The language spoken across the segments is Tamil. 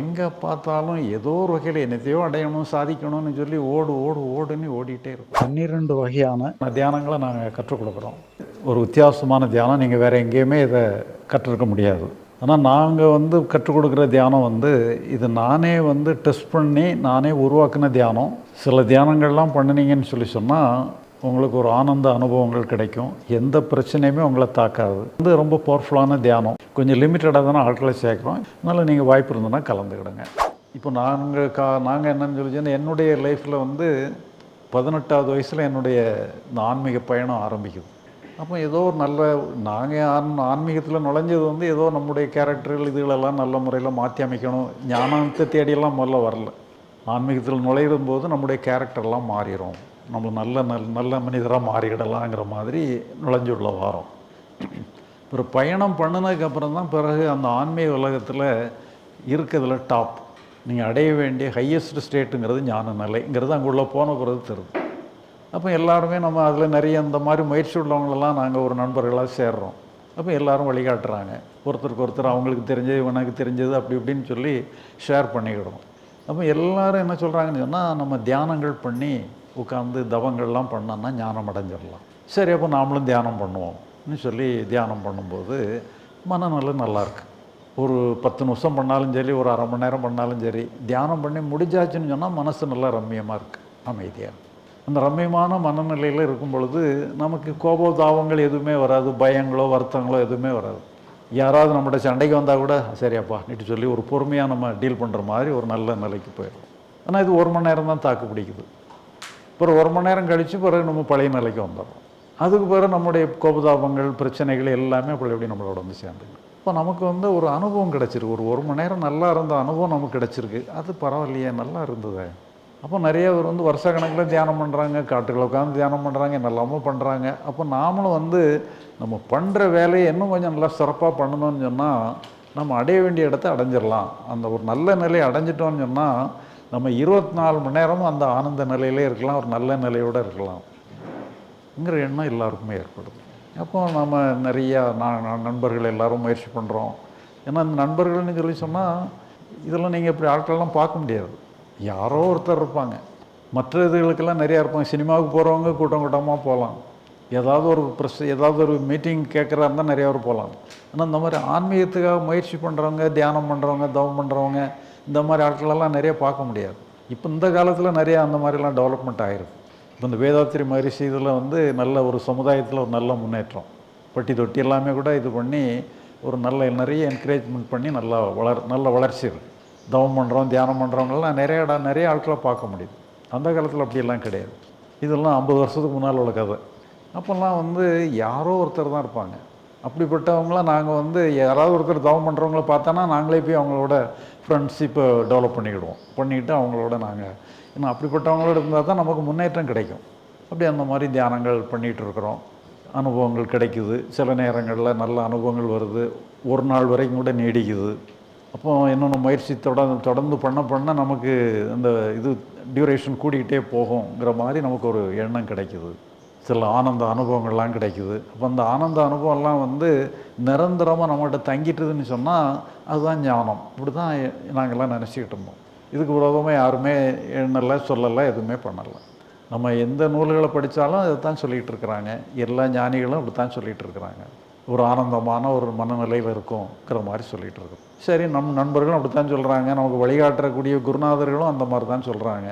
எங்கே பார்த்தாலும் ஏதோ ஒரு வகையில் என்னத்தையோ அடையணும் சாதிக்கணும்னு சொல்லி ஓடு ஓடு ஓடுன்னு ஓடிட்டே இருக்கும். பன்னிரெண்டு வகையான தியானங்களை நாங்கள் கற்றுக் கொடுக்குறோம். ஒரு வித்தியாசமான தியானம் நீங்கள் வேறு எங்கேயுமே இதை கற்றுருக்க முடியாது. ஆனால் நாங்கள் வந்து கற்றுக் கொடுக்குற தியானம் வந்து இது நானே வந்து டெஸ்ட் பண்ணி நானே உருவாக்கின தியானம். சில தியானங்கள்லாம் பண்ணினீங்கன்னு சொல்லி சொன்னால் உங்களுக்கு ஒரு ஆனந்த அனுபவங்கள் கிடைக்கும். எந்த பிரச்சனையுமே உங்களை தாக்காது. வந்து ரொம்ப பவர்ஃபுல்லான தியானம். கொஞ்சம் லிமிட்டடாக தானே ஆட்களை சேர்க்குறோம். அதனால் நீங்கள் வாய்ப்பு இருந்ததுன்னா கலந்துக்கிடுங்க. இப்போ நாங்கள் கா நாங்கள் என்னன்னு சொல்லி என்னுடைய லைஃப்பில் வந்து பதினெட்டாவது வயசில் என்னுடைய இந்த ஆன்மீக பயணம் ஆரம்பிக்குது. அப்போ ஏதோ ஒரு நல்ல நாங்கள் ஆன் ஆன்மீகத்தில் நுழைஞ்சது வந்து ஏதோ நம்முடைய கேரக்டர்கள் இதுகளெல்லாம் நல்ல முறையில் மாற்றி அமைக்கணும். ஞானத்தை தேடியெல்லாம் முதல்ல வரல. ஆன்மீகத்தில் நுழையிடும் போது நம்முடைய கேரக்டர்லாம் மாறிடும் நம்ம நல்ல நல் நல்ல மனிதராக மாறிக்கிடலாங்கிற மாதிரி நுழைஞ்சுள்ள வாரம். ஒரு பயணம் பண்ணினதுக்கப்புறம் தான் பிறகு அந்த ஆன்மீக உலகத்தில் இருக்கிறதுல டாப் நீங்கள் அடைய வேண்டிய ஹையஸ்ட் ஸ்டேட்டுங்கிறது ஞான நிலைங்கிறது அங்கே உள்ள போன பிறகு தெரியுது. அப்போ எல்லாருமே நம்ம அதில் நிறைய இந்த மாதிரி முயற்சி உள்ளவங்களெல்லாம் நாங்கள் ஒரு நண்பர்களாக சேர்றோம். அப்போ எல்லாரும் வழிகாட்டுறாங்க. ஒருத்தருக்கு ஒருத்தர் அவங்களுக்கு தெரிஞ்சது இவனுக்கு தெரிஞ்சது அப்படி இப்படின்னு சொல்லி ஷேர் பண்ணிக்கிடுவோம். அப்போ எல்லோரும் என்ன சொல்கிறாங்கன்னு சொன்னால் நம்ம தியானங்கள் பண்ணி உட்காந்து தவங்கள்லாம் பண்ணோன்னா ஞானம் அடைஞ்சிடலாம். சரி அப்போ நாமளும் தியானம் பண்ணுவோம்னு சொல்லி தியானம் பண்ணும்போது மனநலம் நல்லாயிருக்கு ஒரு பத்து நிமிஷம் பண்ணாலும் சரி ஒரு அரை மணி நேரம் பண்ணாலும் சரி தியானம் பண்ணி முடிஞ்சாச்சுன்னு சொன்னால் மனசு நல்லா ரம்மியமாக இருக்குது அமைதியாக அந்த ரம்மியமான மனநிலையில் இருக்கும் பொழுது நமக்கு கோபதாபங்கள் எதுவுமே வராது பயங்களோ வருத்தங்களோ எதுவுமே வராது. யாராவது நம்மகிட்ட சண்டைக்கு வந்தால் கூட சரியாப்பா நிட்டு சொல்லி ஒரு பொறுமையாக நம்ம டீல் பண்ணுற மாதிரி ஒரு நல்ல நிலைக்கு போயிடும் ஆனால் இது ஒரு மணி நேரம் தான் தாக்கு பிடிக்குது. அப்புறம் ஒரு மணி நேரம் கழித்து பிறகு நம்ம பழைய நிலைக்கு வந்துடுறோம் அதுக்கு பிறகு நம்முடைய கோபதாபங்கள் பிரச்சனைகள் எல்லாமே அப்படி எப்படி நம்மளோட வந்து சேர்ந்துங்க இப்போ நமக்கு வந்து ஒரு அனுபவம் கிடச்சிருக்கு. ஒரு ஒரு மணி நேரம் நல்லா இருந்த அனுபவம் நமக்கு கிடச்சிருக்கு. அது பரவாயில்லையே நல்லா இருந்தது. அப்போ நிறைய பேர் வந்து வருஷ கணக்கில் தியானம் பண்ணுறாங்க காட்டுகளை உட்காந்து தியானம் பண்ணுறாங்க நல்லாமல் பண்ணுறாங்க அப்போ நாமளும் வந்து நம்ம பண்ணுற வேலையை இன்னும் கொஞ்சம் நல்லா சிறப்பாக பண்ணணும்னு சொன்னால் நம்ம அடைய வேண்டிய இடத்த அடைஞ்சிடலாம் அந்த ஒரு நல்ல நிலையை அடைஞ்சிட்டோம்னு சொன்னால் நம்ம இருபத்தி நாலு மணி நேரமும் அந்த ஆனந்த நிலையிலே இருக்கலாம் ஒரு நல்ல நிலையோடு இருக்கலாம்ங்கிற எண்ணம் எல்லாருக்குமே ஏற்படுது. அப்போ நம்ம நிறையா நான் நண்பர்கள் எல்லாரும் முயற்சி பண்ணுறோம் ஏன்னா அந்த நண்பர்கள்னு சொல்லி சொன்னால் இதெல்லாம் நீங்கள் இப்படி ஆட்கள்லாம் பார்க்க முடியாது. யாரோ ஒருத்தர் இருப்பாங்க. மற்ற இதுகளுக்கெல்லாம் நிறையா இருப்பாங்க. சினிமாவுக்கு போகிறவங்க கூட்டம் கூட்டமாக போகலாம். ஏதாவது ஒரு ப்ரெஸ் ஏதாவது ஒரு மீட்டிங் கேட்குறா இருந்தால் நிறையா பேர் போகலாம். ஆனால் இந்த மாதிரி ஆன்மீகத்துக்காக முயற்சி பண்ணுறவங்க தியானம் பண்ணுறவங்க தவம் பண்ணுறவங்க இந்த மாதிரி ஆட்களெல்லாம் நிறைய பார்க்க முடியாது. இப்போ இந்த காலத்தில் நிறையா அந்த மாதிரிலாம் டெவலப்மெண்ட் ஆகிருக்கு இப்போ இந்த வேதாத்திரி மகரிஷி இதில் வந்து நல்ல ஒரு சமுதாயத்தில் ஒரு நல்ல முன்னேற்றம். பட்டி தொட்டி எல்லாமே கூட இது பண்ணி ஒரு நல்ல நிறைய என்கரேஜ்மெண்ட் பண்ணி நல்லா வளர் நல்ல வளர்ச்சி இருக்குது தவம் பண்ணுறோம் தியானம் பண்ணுறவங்களாம் நிறைய இடம் நிறைய ஆட்களை பார்க்க முடியுது. அந்த காலத்தில் அப்படியெல்லாம் கிடையாது. இதெல்லாம் ஐம்பது வருஷத்துக்கு முன்னால் உள்ள கதை. அப்போல்லாம் வந்து யாரோ ஒருத்தர் தான் இருப்பாங்க. அப்படிப்பட்டவங்களாம் நாங்கள் வந்து யாராவது ஒருத்தர் தவம் பண்ணுறவங்கள பார்த்தோன்னா நாங்களே போய் அவங்களோட ஃப்ரெண்ட்ஷிப்பை டெவலப் பண்ணிக்கிடுவோம். பண்ணிக்கிட்டு அவங்களோட நாங்கள் ஏன்னா அப்படிப்பட்டவங்களோட இருந்தால் தான் நமக்கு முன்னேற்றம் கிடைக்கும். அப்படி அந்த மாதிரி தியானங்கள் பண்ணிகிட்டு இருக்கிறோம். அனுபவங்கள் கிடைக்குது. சில நேரங்களில் நல்ல அனுபவங்கள் வருது. ஒரு நாள் வரைக்கும் கூட நீடிக்குது. அப்போ இன்னொன்று முயற்சி தொடர்ந்து தொடர்ந்து பண்ண பண்ண நமக்கு அந்த இது டியூரேஷன் கூடிக்கிட்டே போகுங்கிற மாதிரி நமக்கு ஒரு எண்ணம் கிடைக்குது. சில ஆனந்த அனுபவங்கள்லாம் கிடைக்குது. அப்போ அந்த ஆனந்த அனுபவம்லாம் வந்து நிரந்தரமாக நம்மகிட்ட தங்கிட்டுதுன்னு சொன்னால் அதுதான் ஞானம். இப்படி தான் நாங்கள்லாம் நினச்சிக்கிட்டு இருந்தோம். இதுக்கு விரோதமாக யாருமே எண்ணலை சொல்லலை எதுவுமே பண்ணலை நம்ம எந்த நூல்களை படித்தாலும் அதை தான் சொல்லிகிட்டு இருக்கிறாங்க. எல்லா ஞானிகளும் இப்படி தான் சொல்லிகிட்டு இருக்கிறாங்க. ஒரு ஆனந்தமான ஒரு மனநிலையில் இருக்கும்ங்கிற மாதிரி சொல்லிகிட்டு இருக்கோம். சரி நம் நண்பர்களும் அப்படி தான் சொல்கிறாங்க நமக்கு வழிகாட்டக்கூடிய குருநாதர்களும் அந்த மாதிரி தான் சொல்கிறாங்க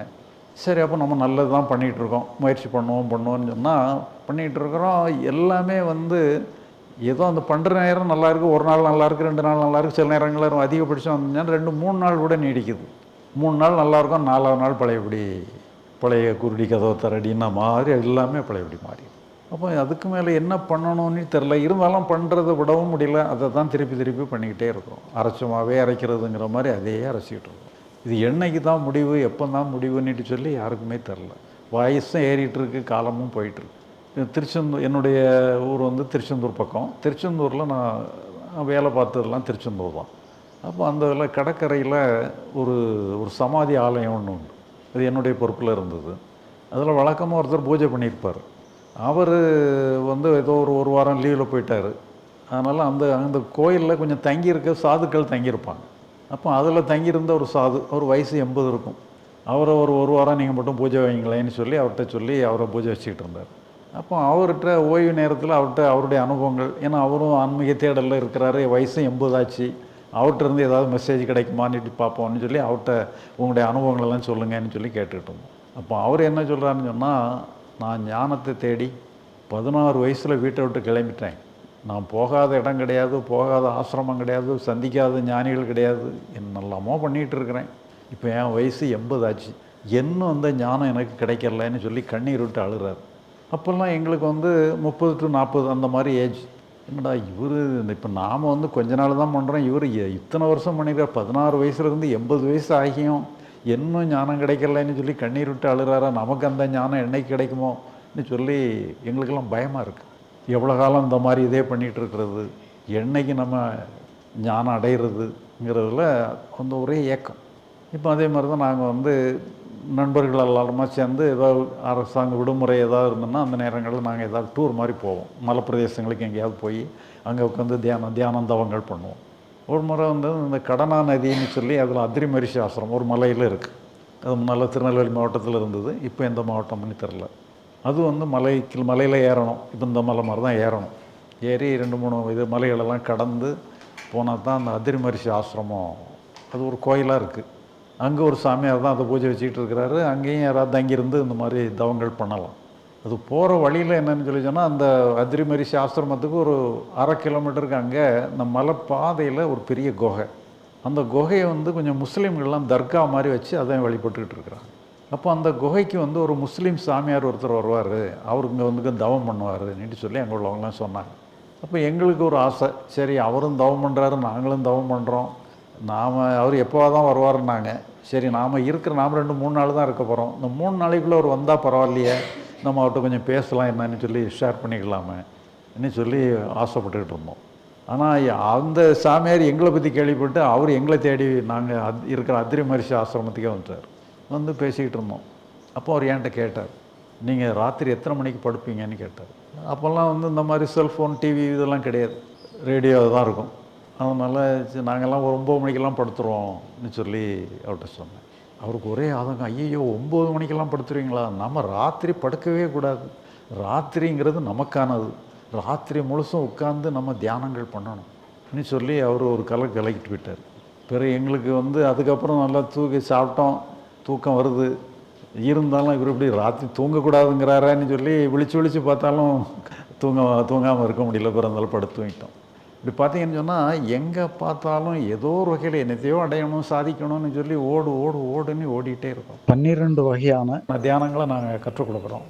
சரி அப்போ நம்ம நல்லது தான் பண்ணிகிட்டு இருக்கோம் முயற்சி பண்ணுவோம் பண்ணுவோம்னு சொன்னால் பண்ணிகிட்டு இருக்கிறோம் எல்லாமே வந்து ஏதோ அந்த பண்ணுற நேரம் நல்லா இருக்குது ஒரு நாள் நல்லா இருக்குது ரெண்டு நாள் நல்லா இருக்குது சில நேரங்களில் அதிகபட்சம் வந்துச்சுன்னா ரெண்டு மூணு நாள் கூட நீடிக்குது. மூணு நாள் நல்லாயிருக்கும் நாலாவது நாள் பழையபடி பழைய குருடி கதவை தரடின்னா மாதிரி எல்லாமே பழையபடி மாறி. அப்போ அதுக்கு மேலே என்ன பண்ணணும்னு தெரில இருந்தாலும் பண்ணுறதை விடவும் முடியல. அதை தான் திருப்பி திருப்பி பண்ணிக்கிட்டே இருக்கும். அரைச்சமாகவே அரைக்கிறதுங்கிற மாதிரி அதையே அரைச்சிக்கிட்டு இருக்கோம். இது என்னைக்கு தான் முடிவு எப்போ தான் முடிவுன்னுட்டு சொல்லி யாருக்குமே தெரில. வயசும் ஏறிட்டுருக்கு காலமும் போயிட்டுருக்கு. திருச்செந்தூர் என்னுடைய ஊர் வந்து திருச்செந்தூர் பக்கம். திருச்செந்தூரில் நான் வேலை பார்த்ததெல்லாம் திருச்செந்தூர் தான். அப்போ அந்த இதில் கடற்கரையில் ஒரு ஒரு சமாதி ஆலயம் ஒன்று உண்டு. அது என்னுடைய பொறுப்பில் இருந்தது. அதில் வழக்கமாக ஒருத்தர் பூஜை பண்ணியிருப்பார். அவர் வந்து ஏதோ ஒரு ஒரு வாரம் லீவில் போயிட்டார். அதனால் அந்த அந்த கோயிலில் கொஞ்சம் தங்கியிருக்க சாதுக்கள் தங்கியிருப்பாங்க. அப்போ அதில் தங்கியிருந்த ஒரு சாது அவர் வயசு எண்பது இருக்கும். அவரை ஒரு ஒரு வாரம் நீங்கள் மட்டும் பூஜை வைங்களேன்னு சொல்லி அவர்கிட்ட சொல்லி அவரை பூஜை வச்சுக்கிட்டு இருந்தார். அப்போ அவர்கிட்ட ஓய்வு நேரத்தில் அவர்கிட்ட அவருடைய அனுபவங்கள் ஏன்னா அவரும் ஆன்மீக தேடலில் இருக்கிறாரு வயசும் எண்பதாச்சு அவர்கிட்ட இருந்து ஏதாவது மெசேஜ் கிடைக்குமான்னு பார்ப்போம்னு சொல்லி அவர்கிட்ட உங்களுடைய அனுபவங்கள் எல்லாம் சொல்லுங்கன்னு சொல்லி கேட்டுக்கிட்டு இருந்தோம். அப்போ அவர் என்ன சொல்கிறாருன்னு சொன்னால் நான் ஞானத்தை தேடி பதினாறு வயசில் வீட்டை விட்டு கிளம்பிட்டேன். நான் போகாத இடம் கிடையாது போகாத ஆசிரமம் கிடையாது சந்திக்காத ஞானிகள் கிடையாது என்னெல்லாமோ பண்ணிகிட்டு இருக்கிறேன் இப்போ என் வயசு எண்பது ஆச்சு. இன்னும் அந்த ஞானம் எனக்கு கிடைக்கலன்னு சொல்லி கண்ணீர் விட்டு அழுகிறார் அப்போல்லாம் எங்களுக்கு வந்து முப்பது டு நாற்பது அந்த மாதிரி ஏஜ் என்னடா இவர் இப்போ நாம் வந்து கொஞ்ச நாள் தான் பண்ணுறோம் இவர் இத்தனை வருஷம் பண்ணிக்கிறார் பதினாறு வயசுலேருந்து எண்பது வயசு ஆகியும். இன்னும் ஞானம் கிடைக்கலன்னு சொல்லி கண்ணீர் விட்டு அழுகிறாரா நமக்கு அந்த ஞானம் என்னைக்கு கிடைக்குமோன்னு சொல்லி எங்களுக்கெல்லாம் பயமாக இருக்குது எவ்வளோ காலம் இந்த மாதிரி இதே பண்ணிகிட்டு இருக்கிறது என்னைக்கு நம்ம ஞானம் அடைகிறதுங்கிறதுல அந்த ஒரே ஏக்கம். இப்போ அதே மாதிரி தான் நாங்கள் வந்து நண்பர்கள் எல்லாருமா சேர்ந்து ஏதாவது அரசாங்க விடுமுறை ஏதாவது இருந்ததுன்னா அந்த நேரங்களில் நாங்கள் ஏதாவது டூர் மாதிரி போவோம். மலைப்பிரதேசங்களுக்கு எங்கேயாவது போய் அங்கே உட்காந்து தியானம் தியானம் தவங்கள் பண்ணுவோம். ஒரு முறை வந்து இந்த கடனா நதின்னு சொல்லி அதில் அத்திரி ஆசிரம் ஒரு மலையில் இருக்குது அது முன்னால் திருநெல்வேலி மாவட்டத்தில் இருந்தது. இப்போ எந்த மாவட்டம்னு தெரில அது வந்து மலைக்கு மலையில் ஏறணும். இப்போ இந்த மலை மாதிரி தான் ஏறணும். ஏறி ரெண்டு மூணு இது மலைகளெல்லாம் கடந்து போனால் தான் அந்த அதிரிமரிசி ஆசிரமம். அது ஒரு கோயிலாக இருக்குது அங்கே ஒரு சாமியார் தான் அதை பூஜை வச்சுக்கிட்டு இருக்கிறாரு. அங்கேயும் யாராவது தங்கியிருந்து இந்த மாதிரி தவங்கள் பண்ணலாம். அது போகிற வழியில் என்னன்னு சொல்லி சொன்னால் அந்த அதிரிமரிசி ஆசிரமத்துக்கு ஒரு அரை கிலோமீட்டருக்கு அங்கே இந்த மலை பாதையில் ஒரு பெரிய குகை. அந்த குகையை வந்து கொஞ்சம் முஸ்லீம்கள்லாம் தர்கா மாதிரி வச்சு அதை வழிபட்டுக்கிட்டு இருக்கிறாங்க. அப்போ அந்த குகைக்கு வந்து ஒரு முஸ்லீம் சாமியார் ஒருத்தர் வருவார். அவர் இங்கே வந்து தவம் பண்ணுவார்னுட்டு சொல்லி அங்கே உள்ளவங்களாம் சொன்னாங்க. அப்போ எங்களுக்கு ஒரு ஆசை. சரி அவரும் தவம் பண்ணுறாரு நாங்களும் தவம் பண்ணுறோம் நாம் அவர் எப்போவா தான் வருவாருன்னாங்க. சரி நாம் இருக்கிற நாம் ரெண்டு மூணு நாள் தான் இருக்க போகிறோம் இந்த மூணு நாளைக்குள்ளே அவர் வந்தால் பரவாயில்லையே. நம்ம அவர்கிட்ட கொஞ்சம் பேசலாம் என்னன்னு சொல்லி ஷேர் பண்ணிக்கலாமே ன்னு சொல்லி ஆசைப்பட்டுக்கிட்டு இருந்தோம். ஆனால் அந்த சாமியார் எங்களை பற்றி கேள்விப்பட்டு அவர் எங்களை தேடி நாங்கள் அத் இருக்கிற அத்திரி மரிசி ஆசிரமத்துக்கே வந்துட்டார். வந்து பேசிக்கிட்டு இருந்தோம். அப்போ அவர் என்கிட்ட கேட்டார் நீங்கள் ராத்திரி எத்தனை மணிக்கு படுப்பீங்கன்னு கேட்டார். அப்போல்லாம் வந்து இந்த மாதிரி செல்ஃபோன் டிவி இதெல்லாம் கிடையாது. ரேடியோ தான் இருக்கும். அதனால் நாங்கள்லாம் ஒரு ஒம்பது மணிக்கெல்லாம் படுத்துருவோம்னு சொல்லி அவர்கிட்ட சொன்னேன். அவருக்கு ஒரே ஆதங்கம் ஐயோ ஒம்பது மணிக்கெல்லாம் படுத்துருவீங்களா? நம்ம ராத்திரி படுக்கவே கூடாது. ராத்திரிங்கிறது நமக்கானது. ராத்திரி முழுசும் உட்கார்ந்து நம்ம தியானங்கள் பண்ணணும். சொல்லி அவர் ஒரு கலை கலக்கிட்டு விட்டார் பிறகு எங்களுக்கு வந்து அதுக்கப்புறம் நல்லா தூக்கி சாப்பிட்டோம். தூக்கம் வருது. இருந்தாலும் இவர் இப்படி ராத்திரி தூங்கக்கூடாதுங்கிறாரான்னு சொல்லி விழிச்சு விழிச்சு பார்த்தாலும் தூங்க தூங்காமல் இருக்க முடியல. பிறந்தாலும் படுத்து தூங்கிட்டோம். இப்படி பார்த்தீங்கன்னு சொன்னால் எங்கே பார்த்தாலும் ஏதோ ஒரு வகையில் என்னத்தையோ அடையணும் சாதிக்கணும்னு சொல்லி ஓடு ஓடு ஓடுன்னு ஓடிட்டே இருக்கோம். பன்னிரெண்டு வகையான தியானங்களை நாங்கள் கற்றுக் கொடுக்குறோம்.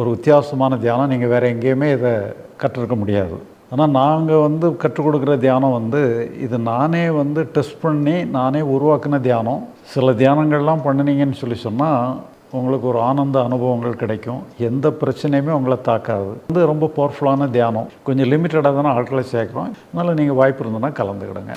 ஒரு வித்தியாசமான தியானம். நீங்கள் வேறு எங்கேயுமே இதை கற்றுருக்க முடியாது. ஆனால் நாங்கள் வந்து கற்றுக் கொடுக்குற தியானம் வந்து இது நானே வந்து டெஸ்ட் பண்ணி நானே உருவாக்கின தியானம். சில தியானங்கள்லாம் பண்ணினீங்கன்னு சொல்லி சொன்னால் உங்களுக்கு ஒரு ஆனந்த அனுபவங்கள் கிடைக்கும். எந்த பிரச்சனையுமே உங்களை தாக்காது. வந்து ரொம்ப பவர்ஃபுல்லான தியானம். கொஞ்சம் லிமிட்டடாக தானே ஆட்களை சேர்க்குறோம். அதனால் நீங்கள் வாய்ப்பு இருந்ததுன்னா கலந்துக்கிடுங்க.